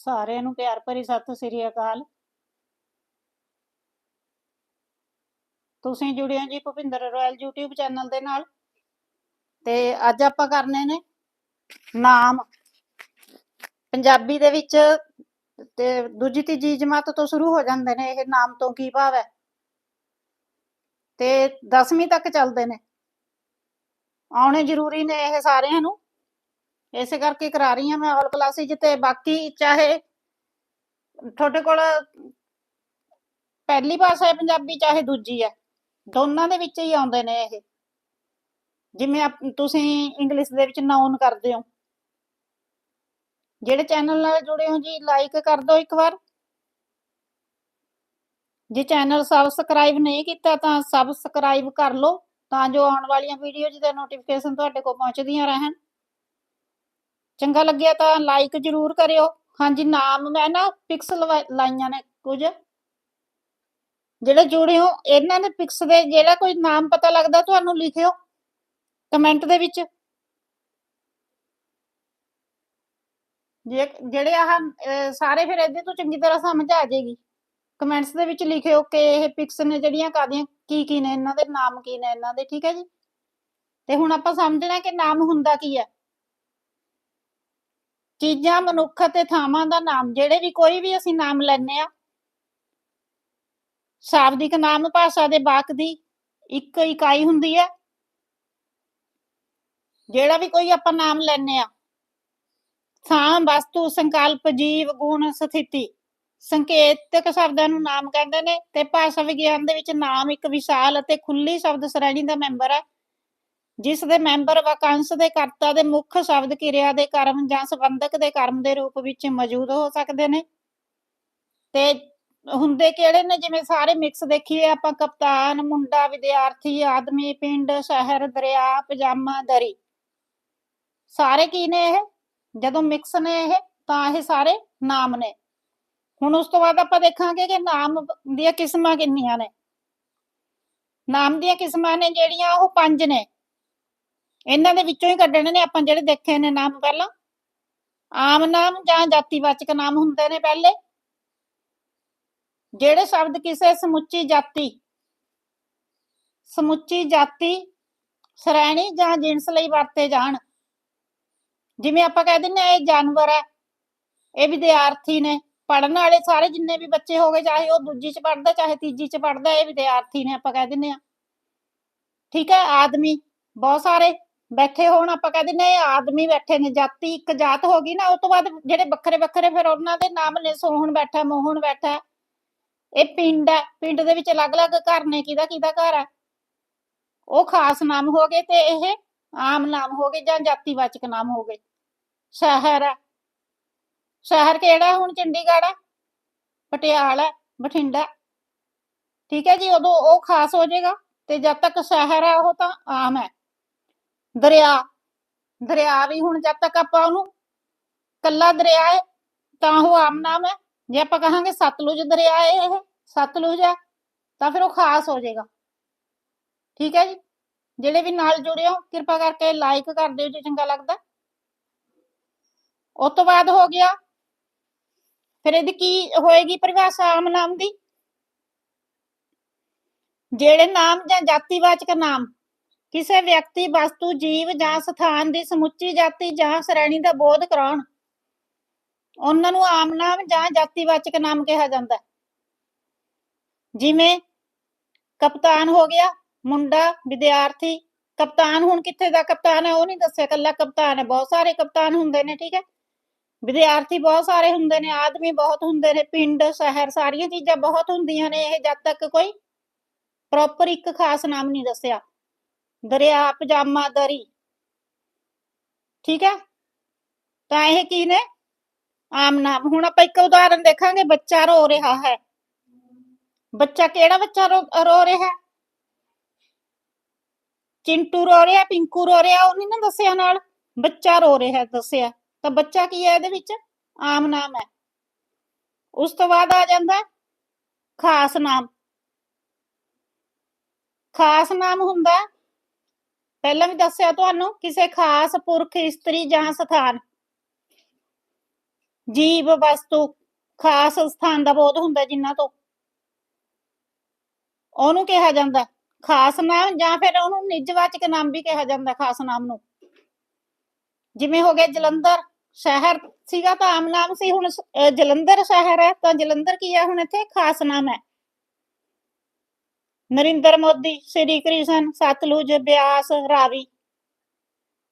ਸਾਰਿਆਂ ਨੂੰ ਪਿਆਰ ਭਰੀ ਸਤਿ ਸ੍ਰੀ ਅਕਾਲ। ਤੁਸੀਂ ਜੁੜੇ ਜੀ ਭੁਪਿੰਦਰ ਰਾਇਲ YouTube ਚੈਨਲ ਦੇ ਨਾਲ। ਤੇ ਅੱਜ ਆਪਾਂ ਕਰਨੇ ਨੇ ਨਾਮ। ਪੰਜਾਬੀ ਦੇ ਵਿੱਚ ਤੇ ਦੂਜੀ ਤੀਜੀ ਜਮਾਤ ਤੋਂ ਸ਼ੁਰੂ ਹੋ ਜਾਂਦੇ ਨੇ, ਇਹ ਨਾਮ ਤੋਂ ਕੀ ਭਾਵ ਹੈ? ਤੇ 10ਵੀਂ ਤੱਕ ਚੱਲਦੇ ਨੇ। ਆਉਣੇ ਜ਼ਰੂਰੀ ਨੇ ਇਹ ਸਾਰਿਆਂ ਨੂੰ। ਇਸੇ ਕਰਕੇ ਕਰਾ ਰਹੀ ਹਾਂ ਮੈਂ ਆਲ ਕਲਾਸਿਸ ਤੇ ਬਾਕੀ ਚਾਹੇ ਤੁਹਾਡੇ ਕੋਲ ਪਹਿਲੀ ਭਾਸ਼ਾ ਹੈ ਪੰਜਾਬੀ ਚਾਹੇ ਦੂਜੀ ਹੈ, ਦੋਨਾਂ ਦੇ ਵਿੱਚ ਹੀ ਆਉਂਦੇ ਨੇ ਇਹ। ਜਿਵੇਂ ਤੁਸੀਂ ਇੰਗਲਿਸ਼ ਦੇ ਵਿੱਚ ਨਾਉਨ ਕਰਦੇ ਹੋ। ਜਿਹੜੇ ਚੈਨਲ ਨਾਲ ਜੁੜੇ ਹੋ ਜੀ ਲਾਈਕ ਕਰ ਦਿਓ ਇੱਕ ਵਾਰ। ਜੇ ਚੈਨਲ ਸਬਸਕ੍ਰਾਈਬ ਨਹੀਂ ਕੀਤਾ ਤਾਂ ਸਬਸਕ੍ਰਾਈਬ ਕਰ ਲਓ, ਤਾਂ ਜੋ ਆਉਣ ਵਾਲੀਆਂ ਵੀਡੀਓਜ਼ ਦੇ ਨੋਟੀਫਿਕੇਸ਼ਨ ਤੁਹਾਡੇ ਕੋਲ ਪਹੁੰਚਦੀਆਂ ਰਹਿਣ। ਚੰਗਾ ਲੱਗਿਆ ਤਾਂ ਲਾਈਕ ਜਰੂਰ ਕਰਿਓ। ਹਾਂਜੀ, ਨਾਮ ਮੈਂ ਨਾ ਪਿਕਸ ਲਾਈਆਂ ਨੇ ਕੁਝ। ਜਿਹੜੇ ਜੁੜੇ ਹੋ, ਇਹਨਾਂ ਦੇ ਪਿਕਸ ਦੇ ਜਿਹੜਾ ਕੋਈ ਨਾਮ ਪਤਾ ਲੱਗਦਾ, ਤੁਹਾਨੂੰ ਲਿਖਿਓ ਕਮੈਂਟ ਦੇ ਵਿੱਚ। ਜਿਹੜੇ ਆਹ ਸਾਰੇ ਫਿਰ ਇਹਦੇ ਤੋਂ ਚੰਗੀ ਤਰ੍ਹਾਂ ਸਮਝ ਆ ਜਾਏਗੀ। ਕਮੈਂਟਸ ਦੇ ਵਿੱਚ ਲਿਖਿਓ ਕਿ ਇਹ ਪਿਕਸ ਨੇ ਜਿਹੜੀਆਂ ਕਾਦੀਆਂ ਕੀ ਕੀ ਨੇ, ਇਹਨਾਂ ਦੇ ਨਾਮ ਕੀ ਨੇ, ਇਹਨਾਂ ਦੇ, ਠੀਕ ਹੈ ਜੀ? ਤੇ ਹੁਣ ਆਪਾਂ ਸਮਝਣਾ ਕਿ ਨਾਮ ਹੁੰਦਾ ਕੀ ਹੈ। ਚੀਜ਼ਾਂ ਮਨੁੱਖ ਅਤੇ ਥਾਵਾਂ ਦਾ ਨਾਮ, ਜਿਹੜੇ ਵੀ ਕੋਈ ਵੀ ਅਸੀਂ ਨਾਮ ਲੈਨੇ ਆ ਸ਼ਾਬਦਿਕ ਨਾਮ ਭਾਸ਼ਾ ਦੇ ਵਾਕ ਦੀ ਇੱਕ ਇਕਾਈ ਹੁੰਦੀ ਹੈ। ਜਿਹੜਾ ਵੀ ਕੋਈ ਆਪਾਂ ਨਾਮ ਲੈਨੇ ਆ ਥਾਂ, ਵਸਤੂ, ਸੰਕਲਪ, ਜੀਵ, ਗੁਣ, ਸਥਿਤੀ, ਸੰਕੇਤਕ ਸ਼ਬਦਾਂ ਨੂੰ ਨਾਮ ਕਹਿੰਦੇ ਨੇ ਤੇ ਭਾਸ਼ਾ ਵਿਗਿਆਨ ਦੇ ਵਿੱਚ ਨਾਮ ਇੱਕ ਵਿਸ਼ਾਲ ਅਤੇ ਖੁੱਲੀ ਸ਼ਬਦ ਸ਼੍ਰੇਣੀ ਦਾ ਮੈਂਬਰ ਹੈ। ਜਿਸ ਦੇ ਮੈਂਬਰ ਵਾਕਾਂਸ਼ ਦੇ ਕਰਤਾ ਦੇ ਮੁੱਖ ਸ਼ਬਦ ਕਿਰਿਆ ਦੇ ਕਰਮ ਜਾਂ ਸੰਬੰਧਕ ਦੇ ਕਰਮ ਦੇ ਰੂਪ ਵਿੱਚ ਮੌਜੂਦ ਹੋ ਸਕਦੇ ਨੇ। ਤੇ ਹੁੰਦੇ ਕਿਹੜੇ ਨੇ? ਜਿਵੇਂ ਸਾਰੇ ਮਿਕਸ ਦੇਖੀਏ ਆਪਾਂ, ਕਪਤਾਨ, ਮੁੰਡਾ, ਵਿਦਿਆਰਥੀ, ਆਦਮੀ, ਪਿੰਡ, ਸ਼ਹਿਰ, ਦਰਿਆ, ਪਜਾਮਾ, ਦਰੀ। ਸਾਰੇ ਕੀ ਨੇ ਇਹ? ਜਦੋਂ ਮਿਕਸ ਨੇ ਇਹ, ਤਾਂ ਇਹ ਸਾਰੇ ਨਾਮ ਨੇ। ਹੁਣ ਉਸ ਤੋਂ ਬਾਅਦ ਆਪਾਂ ਦੇਖਾਂਗੇ ਕਿ ਨਾਮ ਦੀਆਂ ਕਿਸਮਾਂ ਕਿੰਨੀਆਂ ਨੇ। ਨਾਮ ਦੀਆਂ ਕਿਸਮਾਂ ਨੇ ਜਿਹੜੀਆਂ, ਉਹ ਪੰਜ ਨੇ। ਇਹਨਾਂ ਦੇ ਵਿੱਚੋਂ ਹੀ ਕੱਢਣੇ ਨੇ, ਆਪਾਂ ਜਿਹੜੇ ਦੇਖੇ ਨੇ ਨਾਮ ਪਹਿਲਾਂ। ਆਮ ਨਾਮ ਜਾਂ ਜਾਤੀਵਾਚਕ ਨਾਮ ਹੁੰਦੇ ਨੇ ਪਹਿਲੇ। ਜਿਹੜੇ ਸ਼ਬਦ ਕਿਸੇ ਸਮੁੱਚੀ ਜਾਤੀ ਸਮੁੱਚੀ ਜਾਤੀ ਸ਼੍ਰੇਣੀ ਜਾਂ ਜਿਨਸ ਲਈ ਵਰਤੇ ਜਾਣ। ਜਿਵੇਂ ਆਪਾਂ ਕਹਿ ਦਿੰਨੇ ਆ ਇਹ ਜਾਨਵਰ ਹੈ, ਇਹ ਵਿਦਿਆਰਥੀ ਨੇ ਪੜਨ ਵਾਲੇ ਸਾਰੇ ਜਿੰਨੇ ਵੀ ਬੱਚੇ ਹੋਗੇ ਚਾਹੇ ਉਹ ਦੂਜੀ ਚ ਪੜਦਾ ਚਾਹੇ ਤੀਜੀ ਚ ਪੜਦਾ ਇਹ ਵਿਦਿਆਰਥੀ ਨੇ ਆਪਾਂ ਕਹਿ ਦਿੰਨੇ ਆ ਠੀਕ ਹੈ, ਆਦਮੀ ਬਹੁਤ ਸਾਰੇ ਬੈਠੇ ਹੋਣ ਆਪਾਂ ਕਹਿ ਦਿੰਨੇ ਆਦਮੀ ਬੈਠੇ ਨੇ, ਜਾਤੀ ਇੱਕ ਜਾਤ ਹੋ ਗਈ ਨਾ ਉਸ ਤੋਂ ਬਾਅਦ ਜਿਹੜੇ ਵੱਖਰੇ ਵੱਖਰੇ ਫਿਰ ਉਹਨਾਂ ਦੇ ਨਾਮ ਨੇ, ਸੋਹਣ ਬੈਠਾ, ਮੋਹਣ ਬੈਠਾ। ਇਹ ਪਿੰਡ ਹੈ, ਪਿੰਡ ਦੇ ਵਿੱਚ ਅਲੱਗ-ਅਲੱਗ ਘਰ ਨੇ, ਕਿਹਦਾ ਕਿਹਦਾ ਘਰ ਹੈ? ਉਹ ਖਾਸ ਨਾਮ ਹੋ ਗਏ ਤੇ ਇਹ ਆਮ ਨਾਮ ਹੋ ਗਏ ਜਾਂ ਜਾਤੀਵਾਚਕ ਨਾਮ ਹੋ ਗਏ। ਸ਼ਹਿਰ ਹੈ। ਸ਼ਹਿਰ ਕਿਹੜਾ ਹੁਣ? ਚੰਡੀਗੜ੍ਹ ਹੈ। ਪਟਿਆਲਾ ਬਠਿੰਡਾ ਠੀਕ ਹੈ ਜੀ, ਉਦੋਂ ਉਹ ਖਾਸ ਹੋ ਜਾਏਗਾ ਤੇ ਜਦ ਤੱਕ ਸ਼ਹਿਰ ਹੈ, ਉਹ ਤਾਂ ਆਮ ਹੈ। ਦਰਿਆ ਦਰਿਆ ਵੀ ਹੁਣ ਜਦ ਤੱਕ ਆਪਾਂ ਉਹਨੂੰ ਕੱਲਾ ਦਰਿਆ ਹੈ, ਤਾਂ ਉਹ ਆਮ ਨਾਮ ਹੈ। ਜੇ ਆਪਾਂ ਕਹਾਂਗੇ ਸਤਲੁਜ ਦਰਿਆ ਹੈ ਇਹ, ਸਤਲੁਜ ਹੈ, ਤਾਂ ਫਿਰ ਉਹ ਖਾਸ ਹੋ ਜਾਏਗਾ। ਠੀਕ ਹੈ ਜੀ? ਜਿਹੜੇ ਵੀ ਨਾਲ ਜੁੜੇ ਕਿਰਪਾ ਕਰਕੇ ਲਾਈਕ ਕਰ ਦਿਓ ਜੇ, ਚੰਗਾ ਲੱਗਦਾ। ਉਸ ਤੋਂ ਬਾਅਦ ਹੋ ਗਿਆ, ਫਿਰ ਇਹਦੀ ਕੀ ਹੋਏਗੀ ਪਰਿਭਾਸ਼ਾ ਆਮ ਨਾਮ ਦੀ? ਜਿਹੜੇ ਨਾਮ ਜਾਂ ਜਾਤੀਵਾਚਕ ਨਾਮ ਕਿਸੇ ਵਿਅਕਤੀ ਵਸਤੂ, ਜੀਵ ਜਾਂ ਸਥਾਨ ਦੀ ਸਮੁੱਚੀ ਜਾਤੀ ਜਾਂ ਸ਼੍ਰੇਣੀ ਦਾ ਬੋਧ ਕਰਾਉਣ। ਉਹਨਾਂ ਨੂੰ ਆਮ ਨਾਮ ਜਾਂ ਜਾਤੀਵਾਚਕ ਨਾਮ ਕਿਹਾ ਜਾਂਦਾ ਜਿਵੇਂ ਕਪਤਾਨ ਹੋ ਗਿਆ, ਮੁੰਡਾ, ਵਿਦਿਆਰਥੀ। ਕਪਤਾਨ ਹੁਣ ਕਿੱਥੇ ਦਾ ਕਪਤਾਨ ਹੈ, ਉਹ ਨਹੀਂ ਦੱਸਿਆ ਕੱਲਾ ਕਪਤਾਨ ਹੈ। ਬਹੁਤ ਸਾਰੇ ਕਪਤਾਨ ਹੁੰਦੇ ਨੇ, ਠੀਕ ਹੈ। ਵਿਦਿਆਰਥੀ ਬਹੁਤ ਸਾਰੇ ਹੁੰਦੇ ਨੇ, ਆਦਮੀ ਬਹੁਤ ਹੁੰਦੇ ਨੇ, ਪਿੰਡ, ਸ਼ਹਿਰ, ਸਾਰੀਆਂ ਚੀਜ਼ਾਂ ਬਹੁਤ ਹੁੰਦੀਆਂ ਨੇ, ਇਹ ਜਦ ਤੱਕ ਕੋਈ ਪ੍ਰੋਪਰ ਇੱਕ ਖਾਸ ਨਾਮ ਨਹੀਂ ਦੱਸਿਆ। ਦਰਿਆ ਪਜਾਮਾ ਦਰੀ। ਠੀਕ ਹੈ? ਤਾਂ ਇਹ ਕੀ ਨੇ? ਆਮ ਨਾਮ। ਹੁਣ ਆਪਾਂ ਇੱਕ ਉਦਾਹਰਨ ਦੇਖਾਂਗੇ, ਬੱਚਾ ਰੋ ਰਿਹਾ ਹੈ। ਬੱਚਾ ਕਿਹੜਾ ਬੱਚਾ ਰੋ ਰਿਹਾ ਹੈ? ਚਿੰਟੂ ਰੋ ਰਿਹਾ, ਪਿੰਕੂ ਰੋ ਰਿਹਾ, ਉਹ ਨਹੀਂ ਨਾ ਦੱਸਿਆ ਨਾਲ। ਬੱਚਾ ਰੋ ਰਿਹਾ, ਦੱਸਿਆ। ਤਾਂ ਬੱਚਾ ਕੀ ਹੈ ਇਹਦੇ ਵਿੱਚ? ਆਮ ਨਾਮ ਹੈ। ਉਸ ਤੋਂ ਬਾਅਦ ਆ ਜਾਂਦਾ ਖਾਸ ਨਾਮ। ਖਾਸ ਨਾਮ ਹੁੰਦਾ ਪਹਿਲਾਂ ਵੀ ਦੱਸਿਆ ਤੁਹਾਨੂੰ, ਕਿਸੇ ਖਾਸ ਪੁਰਖ, ਇਸਤਰੀ ਜਾਂ ਸਥਾਨ? ਜੀਵ ਵਸਤੂ, ਖਾਸ ਸਥਾਨ ਦਾ ਬੋਧ ਹੁੰਦਾ ਜਿਨ੍ਹਾਂ ਤੋਂ? ਉਹਨੂੰ ਕਿਹਾ ਜਾਂਦਾ, ਖਾਸ ਨਾਮ ਜਾਂ ਫਿਰ ਉਹਨੂੰ ਨਿਜਵਾਚਕ ਨਾਮ ਵੀ ਕਿਹਾ ਜਾਂਦਾ, ਖਾਸ ਨਾਮ ਨੂੰ। ਜਿਵੇਂ ਹੋ ਗਿਆ ਜਲੰਧਰ ਸ਼ਹਿਰ ਸੀਗਾ ਤਾਂ ਆਮ ਨਾਮ ਸੀ, ਹੁਣ ਜਲੰਧਰ ਸ਼ਹਿਰ ਹੈ ਤਾਂ ਜਲੰਧਰ ਕੀ ਹੈ ਹੁਣ ਇੱਥੇ? ਖਾਸ ਨਾਮ ਹੈ। ਨਰਿੰਦਰ ਮੋਦੀ, ਸ੍ਰੀ ਕ੍ਰਿਸ਼ਨ, ਸਤਲੁਜ, ਬਿਆਸ, ਰਾਵੀ।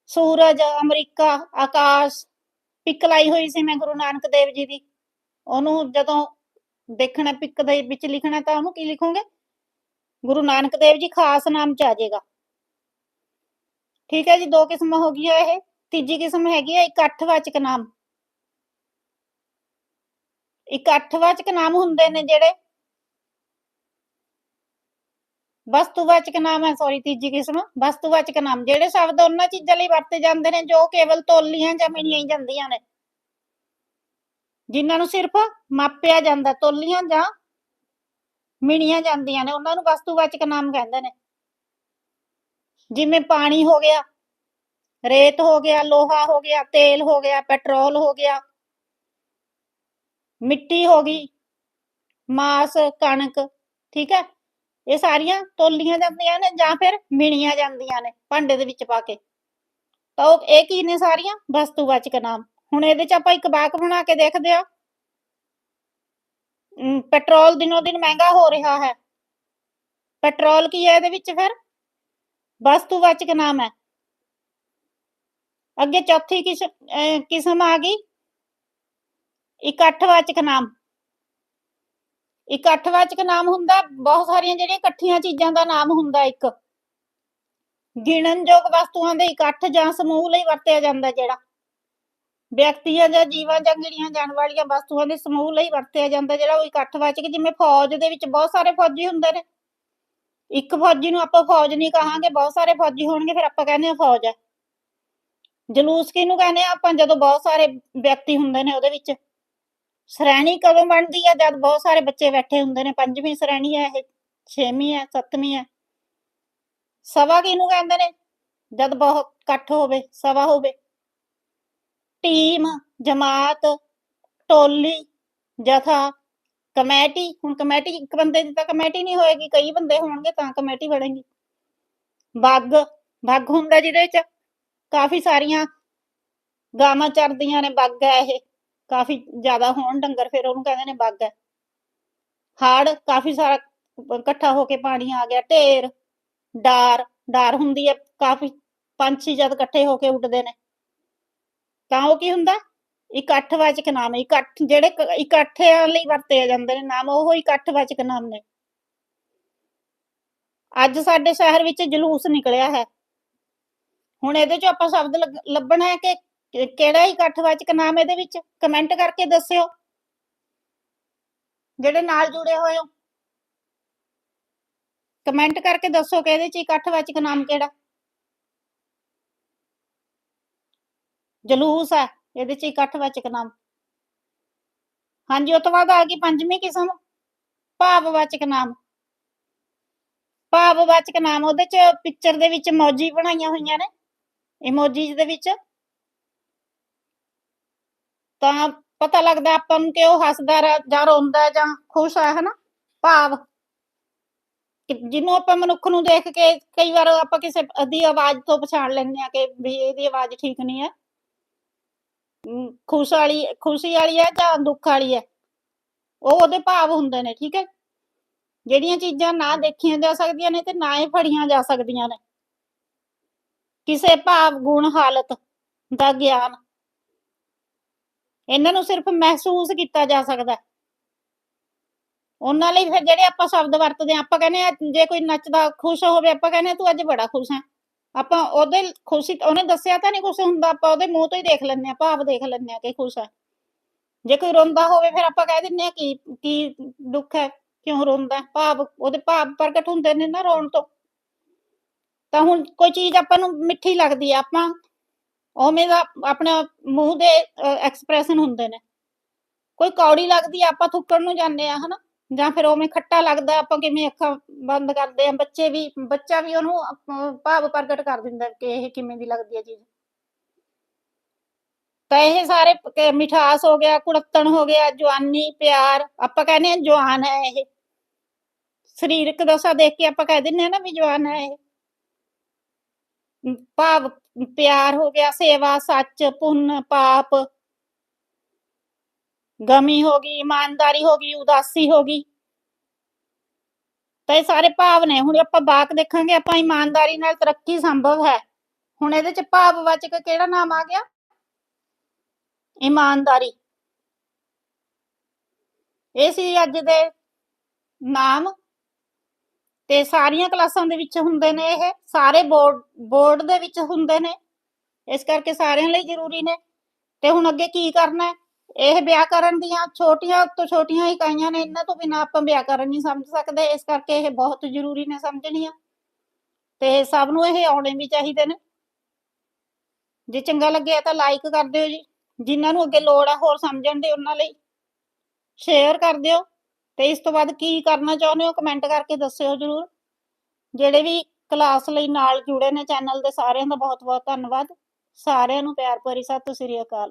ਸੂਰਜ, ਅਮਰੀਕਾ, ਆਕਾਸ਼ ਪਿੱਕ ਲਾਈ ਹੋਈ ਸੀ ਮੈਂ ਗੁਰੂ ਨਾਨਕ ਦੇਵ ਜੀ ਦੀ। ਉਹਨੂੰ ਜਦੋਂ ਦੇਖਣਾ ਪਿੱਕ ਦੇ ਵਿੱਚ ਲਿਖਣਾ, ਤਾਂ ਉਹਨੂੰ ਕੀ ਲਿਖੋਗੇ? ਗੁਰੂ ਨਾਨਕ ਦੇਵ ਜੀ ਖਾਸ ਨਾਮ ਚ ਆ ਜਾਏਗਾ। ਠੀਕ ਹੈ ਜੀ, ਦੋ ਕਿਸਮ ਹੋ ਗਈਆਂ ਇਹ। ਤੀਜੀ ਕਿਸਮ ਹੈਗੀ ਹੈ ਇਕੱਠਵਾਚਕ ਨਾਮ। ਇਕੱਠਵਾਚਕ ਨਾਮ ਹੁੰਦੇ ਨੇ ਜਿਹੜੇ ਵਸਤੂਵਾਚਕ ਨਾਮ ਹੈ ਸੌਰੀ ਤੀਜੀ ਕਿਸਮ। ਵਸਤੂਵਾਚਕ ਨਾਮ। ਜਿਹੜੇ ਸ਼ਬਦ ਉਹਨਾਂ ਚੀਜ਼ਾਂ ਲਈ ਵਰਤੇ ਜਾਂਦੇ ਨੇ, ਜੋ ਕੇਵਲ ਤੋਲੀਆਂ ਜਾਂ ਮਿਣੀਆਂ ਜਾਂਦੀਆਂ ਨੇ। ਜਿਨ੍ਹਾਂ ਨੂੰ ਸਿਰਫ ਮਾਪਿਆ ਜਾਂਦਾ, ਤੋਲੀਆਂ ਜਾਂ ਮਿਣੀਆਂ ਜਾਂਦੀਆਂ ਨੇ, ਉਹਨਾਂ ਨੂੰ ਵਸਤੂਵਾਚਕ ਨਾਮ ਕਹਿੰਦੇ ਨੇ। ਜਿਵੇਂ ਪਾਣੀ ਹੋ ਗਿਆ, ਰੇਤ ਹੋ ਗਿਆ, ਲੋਹਾ ਹੋ ਗਿਆ, ਤੇਲ ਹੋ ਗਿਆ, ਪੈਟਰੋਲ ਹੋ ਗਿਆ, ਮਿੱਟੀ ਹੋ ਗਈ, ਮਾਸ, ਕਣਕ, ਠੀਕ ਹੈ? ਇਹ ਸਾਰੀਆਂ ਤੋਲੀਆਂ ਜਾਂਦੀਆਂ ਨੇ ਜਾਂ ਫਿਰ ਮਿਣੀਆਂ ਜਾਂਦੀਆਂ ਨੇ ਭਾਂਡੇ ਦੇ ਵਿੱਚ ਪਾ ਕੇ। ਤਾਂ ਉਹ ਇਹ ਕੀ ਨੇ ਸਾਰੀਆਂ? ਵਸਤੂਵਾਚਕ ਨਾਮ। ਹੁਣ ਇਹਦੇ ਚ ਆਪਾਂ ਇੱਕ ਵਾਕ ਬਣਾ ਕੇ ਦੇਖਦੇ ਆ ਪੈਟਰੋਲ ਦਿਨੋ ਦਿਨ ਮਹਿੰਗਾ ਹੋ ਰਿਹਾ ਹੈ। ਪੈਟਰੋਲ ਕੀ ਹੈ ਇਹਦੇ ਵਿੱਚ ਫਿਰ? ਵਸਤੂਵਾਚਕ ਨਾਮ ਹੈ। ਅੱਗੇ ਚੌਥੀ ਕਿਸ ਕਿਸਮ ਆ ਗਈ। ਇਕੱਠਵਾਚਕ ਨਾਮ। ਇਕੱਠਵਾਚਕ ਨਾਮ ਹੁੰਦਾ, ਬਹੁਤ ਸਾਰੀਆਂ ਜਿਹੜੀਆਂ ਇਕੱਠੀਆਂ ਚੀਜ਼ਾਂ ਦਾ ਨਾਮ ਹੁੰਦਾ ਇੱਕ। ਗਿਣਨਯੋਗ ਵਸਤੂਆਂ ਦੇ ਇਕੱਠ ਜਾਂ ਸਮੂਹ ਲਈ ਵਰਤਿਆ ਜਾਂਦਾ ਜਿਹੜਾ। ਵਿਅਕਤੀਆਂ ਜਾਂ ਜੀਵਾਂ ਜਾਂ ਗਿਣੀਆਂ ਜਾਣ ਵਾਲੀਆਂ ਵਸਤੂਆਂ ਦੇ ਸਮੂਹ ਲਈ ਵਰਤਿਆ ਜਾਂਦਾ ਜਿਹੜਾ, ਉਹ ਇਕੱਠਵਾਚਕ ਜਿਵੇਂ ਫੌਜ ਦੇ ਵਿੱਚ ਬਹੁਤ ਸਾਰੇ ਫੌਜੀ ਹੁੰਦੇ ਨੇ। ਇੱਕ ਫੌਜੀ ਨੂੰ ਆਪਾਂ ਫੌਜ ਨਹੀਂ ਕਹਾਂਗੇ, ਬਹੁਤ ਸਾਰੇ ਫੌਜੀ ਹੋਣਗੇ, ਫਿਰ ਆਪਾਂ ਕਹਿੰਦੇ ਆ ਫੌਜ ਹੈ। ਜਲੂਸ ਕਿਹਨੂੰ ਕਹਿੰਦੇ ਆ ਆਪਾਂ, ਜਦੋਂ ਬਹੁਤ ਸਾਰੇ ਵਿਅਕਤੀ ਹੁੰਦੇ ਨੇ ਉਹਦੇ ਵਿੱਚ। ਸ਼੍ਰੇਣੀ ਕਦੋਂ ਬਣਦੀ ਹੈ ਜਦ ਬਹੁਤ ਸਾਰੇ ਬੱਚੇ ਬੈਠੇ ਹੁੰਦੇ ਨੇ। ਪੰਜਵੀਂ ਸ਼੍ਰੇਣੀ ਹੈ ਇਹ, ਛੇਵੀਂ ਹੈ ਸੱਤਵੀਂ ਹੈ ਸਵਾ ਕਿਹਨੂੰ ਕਹਿੰਦੇ ਨੇ? ਜਦ ਬਹੁਤ ਇਕੱਠ ਹੋਵੇ ਸਭਾ ਹੋਵੇ। ਟੀਮ, ਜਮਾਤ, ਟੋਲੀ, ਜਥਾ, ਕਮੇਟੀ। ਹੁਣ ਕਮੇਟੀ, ਇੱਕ ਬੰਦੇ ਦੀ ਤਾਂ ਕਮੇਟੀ ਨਹੀਂ ਹੋਏਗੀ, ਕਈ ਬੰਦੇ ਹੋਣਗੇ ਤਾਂ ਕਮੇਟੀ ਬਣੇਗੀ। ਬੱਗ ਬੱਗ ਹੁੰਦਾ ਜਿਹਦੇ ਵਿੱਚ ਕਾਫੀ ਸਾਰੀਆਂ ਗਾਵਾਂ ਚਰਦੀਆਂ ਨੇ, ਬੱਗ ਹੈ ਇਹ। ਕਾਫੀ ਜ਼ਿਆਦਾ ਹੋਣ, ਡੰਗਰ ਫਿਰ ਉਹਨੂੰ ਕਹਿੰਦੇ ਨੇ ਬੱਗ। ਹੈ ਹਾੜ, ਕਾਫੀ ਸਾਰਾ ਇਕੱਠਾ ਹੋ ਕੇ ਪਾਣੀ ਆ ਗਿਆ, ਢੇਰ, ਡਾਰ ਡਾਰ ਹੁੰਦੀ ਹੈ, ਕਾਫੀ ਪੰਛੀ ਜਦ ਇਕੱਠੇ ਹੋ ਕੇ ਉੱਡਦੇ ਨੇ। ਤਾਂ ਉਹ ਕੀ ਹੁੰਦਾ? ਇਕੱਠਵਾਚਕ ਨਾਮ ਇਕੱਠ ਜਿਹੜੇ ਇਕੱਠਿਆਂ ਲਈ ਵਰਤੇ ਜਾਂਦੇ ਨੇ ਨਾਮ, ਉਹ ਇਕੱਠਵਾਚਕ ਨਾਮ ਨੇ। ਅੱਜ ਸਾਡੇ ਸ਼ਹਿਰ ਵਿੱਚ ਜਲੂਸ ਨਿਕਲਿਆ ਹੈ। ਹੁਣ ਇਹਦੇ ਚੋਂ ਆਪਾਂ ਸ਼ਬਦ ਲੱਗ- ਲੱਭਣਾ ਹੈ ਕਿ ਕਿ- ਕਿਹੜਾ ਇਕੱਠਵਾਚਕ ਨਾਮ ਇਹਦੇ ਵਿੱਚ ਕਮੈਂਟ ਕਰਕੇ ਦੱਸਿਓ। ਜਿਹੜੇ ਨਾਲ ਜੁੜੇ ਹੋਏ ਹੋ। ਕਮੈਂਟ ਕਰਕੇ ਦੱਸੋ ਕਿ ਇਹਦੇ ਚ ਇਕੱਠਵਾਚਕ ਨਾਮ ਕਿਹੜਾ। ਜਲੂਸ ਹੈ ਇਹਦੇ ਚ ਇਕੱਠਵਾਚਕ ਨਾਮ। ਹਾਂਜੀ, ਉਹ ਤੋਂ ਬਾਅਦ ਆ ਗਈ ਪੰਜਵੀਂ ਕਿਸਮ। ਭਾਵਵਾਚਕ ਨਾਮ। ਭਾਵਵਾਚਕ ਨਾਮ, ਉਹਦੇ ਚ ਪਿਕਚਰ ਦੇ ਵਿੱਚ ਮੌਜੀ ਬਣਾਈਆਂ ਹੋਈਆਂ ਨੇ। ਇਮੋਜੀਜ਼ ਦੇ ਵਿੱਚ ਤਾਂ ਪਤਾ ਲੱਗਦਾ ਆਪਾਂ ਨੂੰ ਕਿ ਉਹ ਹੱਸਦਾ ਹੈ ਜਾਂ ਰੋਂਦਾ ਹੈ ਜਾਂ ਖੁਸ਼ ਹੈ ਹਨਾ? ਭਾਵ। ਜਿਹਨੂੰ ਆਪਾਂ ਮਨੁੱਖ ਨੂੰ ਦੇਖ ਕੇ ਕਈ ਵਾਰ ਆਪਾਂ ਕਿਸੇ ਦੀ ਆਵਾਜ਼ ਤੋਂ ਪਛਾਣ ਲੈਂਦੇ ਆ ਕਿ ਵੀ ਇਹਦੀ ਆਵਾਜ਼ ਠੀਕ ਨਹੀਂ ਹੈ। ਅਮ ਖੁਸ਼ ਵਾਲੀ, ਖੁਸ਼ੀ ਵਾਲੀ ਹੈ ਜਾਂ ਦੁੱਖ ਵਾਲੀ ਹੈ? ਉਹ ਉਹਦੇ ਭਾਵ ਹੁੰਦੇ ਨੇ, ਠੀਕ ਹੈ? ਜਿਹੜੀਆਂ ਚੀਜ਼ਾਂ ਨਾ ਦੇਖੀਆਂ ਜਾ ਸਕਦੀਆਂ ਨੇ ਤੇ ਨਾ ਹੀ ਫੜੀਆਂ ਜਾ ਸਕਦੀਆਂ ਨੇ। ਕਿਸੇ ਭਾਵ, ਗੁਣ, ਹਾਲਤ ਦਾ ਗਿਆਨ। ਇਹਨਾਂ ਨੂੰ ਸਿਰਫ ਮਹਿਸੂਸ ਕੀਤਾ ਜਾ ਸਕਦਾ ਉਹਨਾਂ ਲਈ ਫਿਰ ਜਿਹੜੇ ਆਪਾਂ ਸ਼ਬਦ ਵਰਤਦੇ ਹਾਂ, ਆਪਾਂ ਕਹਿੰਦੇ ਆ ਜੇ ਕੋਈ ਨੱਚਦਾ ਖੁਸ਼ ਹੋਵੇ, ਆਪਾਂ ਕਹਿੰਦੇ ਤੂੰ ਅੱਜ ਬੜਾ ਖੁਸ਼ ਹੈ। ਆਪਾਂ ਉਹਦੇ ਖੁਸ਼ੀ, ਉਹਨੇ ਦੱਸਿਆ ਤਾਂ ਨਹੀਂ ਕੁਛ ਹੁੰਦਾ, ਆਪਾਂ ਉਹਦੇ ਮੂੰਹ ਤੋਂ ਹੀ ਦੇਖ ਲੈਂਦੇ ਆ ਭਾਵ ਦੇਖ ਲੈਂਦੇ ਆ ਕਿ ਖੁਸ਼ ਹੈ। ਜੇ ਕੋਈ ਰੋਂਦਾ ਹੋਵੇ, ਫਿਰ ਆਪਾਂ ਕਹਿ ਦਿੰਦੇ ਆ ਕਿ, ਕੀ ਦੁੱਖ ਹੈ, ਕਿਉਂ ਰੋਂਦਾ ਭਾਵ, ਉਹਦੇ ਭਾਵ ਪ੍ਰਗਟ ਹੁੰਦੇ ਨੇ ਨਾ ਰੋਣ ਤੋਂ। ਤਾਂ ਹੁਣ ਕੋਈ ਚੀਜ਼ ਆਪਾਂ ਨੂੰ ਮਿੱਠੀ ਲੱਗਦੀ ਆ ਆਪਾਂ ਉਵੇਂ ਦਾ ਆਪਣੇ ਮੂੰਹ ਦੇ ਐਕਸਪ੍ਰੈਸ਼ਨ ਹੁੰਦੇ ਨੇ। ਕੋਈ ਕੌੜੀ ਲੱਗਦੀ ਆਪਾਂ ਥੁੱਕਣ ਨੂੰ ਜਾਂਦੇ ਆ, ਹਨਾ? ਜਾਂ ਫਿਰ ਉਵੇਂ ਖੱਟਾ ਲੱਗਦਾ, ਆਪਾਂ ਕਿਵੇਂ ਅੱਖਾਂ ਬੰਦ ਕਰਦੇ ਆ, ਬੱਚੇ ਵੀ, ਬੱਚਾ ਵੀ ਉਹਨੂੰ ਭਾਵ ਪ੍ਰਗਟ ਕਰ ਦਿੰਦਾ ਕਿ ਇਹ ਕਿਵੇਂ ਦੀ ਲੱਗਦੀ ਹੈ ਚੀਜ਼। ਤਾਂ ਇਹ ਸਾਰੇ ਮਿਠਾਸ ਹੋ ਗਿਆ, ਕੁੜੱਤਣ ਹੋ ਗਿਆ, ਜਵਾਨੀ, ਪਿਆਰ, ਆਪਾਂ ਕਹਿੰਦੇ ਆ ਜਵਾਨ ਹੈ ਇਹ। ਸਰੀਰਕ ਦਸ਼ਾ ਦੇਖ ਕੇ ਆਪਾਂ ਕਹਿ ਦਿੰਦੇ ਆ ਨਾ ਵੀ ਜਵਾਨ ਹੈ ਇਹ। ਭਾਵ ਪਿਆਰ ਹੋ ਗਿਆ, ਸੇਵਾ ਸੱਚ, ਪੁੰਨ, ਪਾਪ। ਗਮੀ ਹੋ ਗਈ, ਇਮਾਨਦਾਰੀ ਹੋ ਗਈ, ਉਦਾਸੀ ਹੋ ਗਈ। ਤਾਂ ਇਹ ਸਾਰੇ ਭਾਵ ਨੇ। ਹੁਣ ਆਪਾਂ ਬਾਕ ਦੇਖਾਂਗੇ, ਆਪਾਂ ਇਮਾਨਦਾਰੀ ਨਾਲ ਤਰੱਕੀ ਸੰਭਵ ਹੈ। ਹੁਣ ਇਹਦੇ ਚ ਭਾਵ ਭਾਵਵਾਚਕ ਕਿਹੜਾ ਨਾਮ ਆ ਗਿਆ? ਇਮਾਨਦਾਰੀ। ਇਹ ਸੀ ਅੱਜ ਦੇ ਨਾਮ। ਤੇ ਸਾਰੀਆਂ ਕਲਾਸਾਂ ਦੇ ਵਿੱਚ ਹੁੰਦੇ ਨੇ ਇਹ, ਸਾਰੇ ਬੋਰਡ ਬੋਰਡ ਦੇ ਵਿੱਚ ਹੁੰਦੇ ਨੇ। ਇਸ ਕਰਕੇ ਸਾਰਿਆਂ ਲਈ ਜ਼ਰੂਰੀ ਨੇ। ਤੇ ਹੁਣ ਅੱਗੇ ਕੀ ਕਰਨਾ ਇਹ ਵਿਆਕਰਨ ਦੀਆਂ ਛੋਟੀਆਂ ਤੋਂ ਛੋਟੀਆਂ ਇਕਾਈਆਂ ਨੇ, ਇਹਨਾਂ ਤੋਂ ਬਿਨਾਂ ਆਪਾਂ ਵਿਆਕਰਨ ਨਹੀਂ ਸਮਝ ਸਕਦੇ। ਇਸ ਕਰਕੇ ਇਹ ਬਹੁਤ ਜ਼ਰੂਰੀ ਨੇ ਸਮਝਣੀਆਂ। ਤੇ ਸਭ ਨੂੰ ਇਹ ਆਉਣੇ ਵੀ ਚਾਹੀਦੇ ਨੇ। ਜੇ ਚੰਗਾ ਲੱਗਿਆ ਤਾਂ ਲਾਈਕ ਕਰ ਦਿਓ ਜੀ। ਜਿਨ੍ਹਾਂ ਨੂੰ ਅੱਗੇ ਲੋੜ ਆ ਹੋਰ ਸਮਝਣ ਦੇ, ਉਹਨਾਂ ਲਈ ਸ਼ੇਅਰ ਕਰ ਦਿਓ। ਤੇ ਇਸ ਤੋਂ ਬਾਅਦ ਕੀ ਕਰਨਾ ਚਾਹੁੰਦੇ ਹੋ? ਕਮੈਂਟ ਕਰਕੇ ਦੱਸਿਓ ਜਰੂਰ। ਜਿਹੜੇ ਵੀ ਕਲਾਸ ਲਈ ਨਾਲ ਜੁੜੇ ਨੇ ਚੈਨਲ ਦੇ ਸਾਰਿਆਂ ਦਾ ਬਹੁਤ ਬਹੁਤ ਧੰਨਵਾਦ। ਸਾਰਿਆਂ ਨੂੰ ਪਿਆਰ ਭਰੀ ਸਤਿ ਸ੍ਰੀ ਅਕਾਲ।